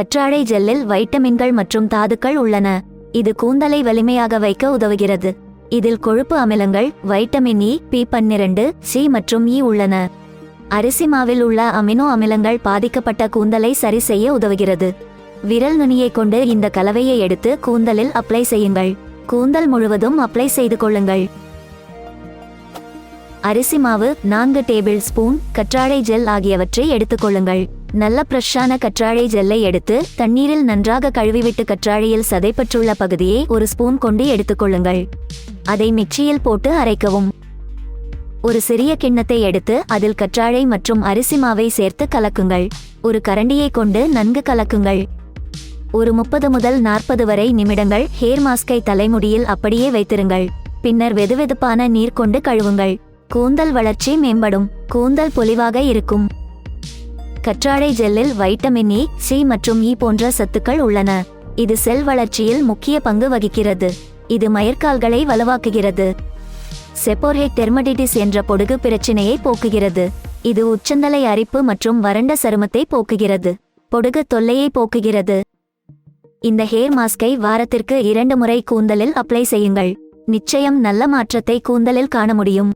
கற்றாழை ஜெல்லில் வைட்டமின்கள் மற்றும் தாதுக்கள் உள்ளன. இது கூந்தலை வலிமையாக வைக்க உதவுகிறது. இதில் கொழுப்பு அமிலங்கள் வைட்டமின் இ பி பன்னிரண்டு சி மற்றும் இ உள்ளன. அரிசி மாவில் உள்ள அமினோ அமிலங்கள் பாதிக்கப்பட்ட கூந்தலை சரி செய்ய உதவுகிறது. விரல் நுனியை கொண்டு இந்த கலவையை எடுத்து கூந்தலில் அப்ளை செய்யுங்கள். கூந்தல் முழுவதும் அப்ளை செய்து கொள்ளுங்கள். அரிசி மாவு நான்கு டேபிள் ஸ்பூன் கற்றாழை ஜெல் ஆகியவற்றை எடுத்துக்கொள்ளுங்கள் நல்ல பிரஷான கற்றாழை ஜெல்லை எடுத்து தண்ணீரில் நன்றாக கழுவிவிட்டு கற்றாழையில் சதைப்பற்றுள்ள பகுதியை ஒரு ஸ்பூன் கொண்டு எடுத்துக்கொள்ளுங்கள் அதை மிக்சியில் போட்டு அரைக்கவும். ஒரு சிறிய கிண்ணத்தை எடுத்து அதில் கற்றாழை மற்றும் அரிசி மாவை சேர்த்து கலக்குங்கள். ஒரு கரண்டியை கொண்டு நன்கு கலக்குங்கள். ஒரு முப்பது முதல் நாற்பது வரை நிமிடங்கள் ஹேர் மாஸ்கை தலைமுடியில் அப்படியே வைத்திருங்கள். பின்னர் வெதுவெதுப்பான நீர் கொண்டு கழுவுங்கள். கூந்தல் வளர்ச்சி மேம்படும். கூந்தல் பொலிவாக இருக்கும். கற்றாழை ஜெல்லில் வைட்டமின் e, இ சி மற்றும் இ போன்ற சத்துக்கள் உள்ளன. இது செல் வளர்ச்சியில் முக்கிய பங்கு வகிக்கிறது. இது மயர்க்கால்களை வலுவாக்குகிறது. செப்போர்ஹெக் டெர்மடிட்டிஸ் என்ற பொடுகு பிரச்சினையை போக்குகிறது. இது உச்சந்தலை அரிப்பு மற்றும் வறண்ட சருமத்தை போக்குகிறது. பொடுகு தொல்லையை போக்குகிறது. இந்த ஹேர் மாஸ்கை வாரத்திற்கு இரண்டு முறை கூந்தலில் அப்ளை செய்யுங்கள். நிச்சயம் நல்ல மாற்றத்தை கூந்தலில் காண முடியும்.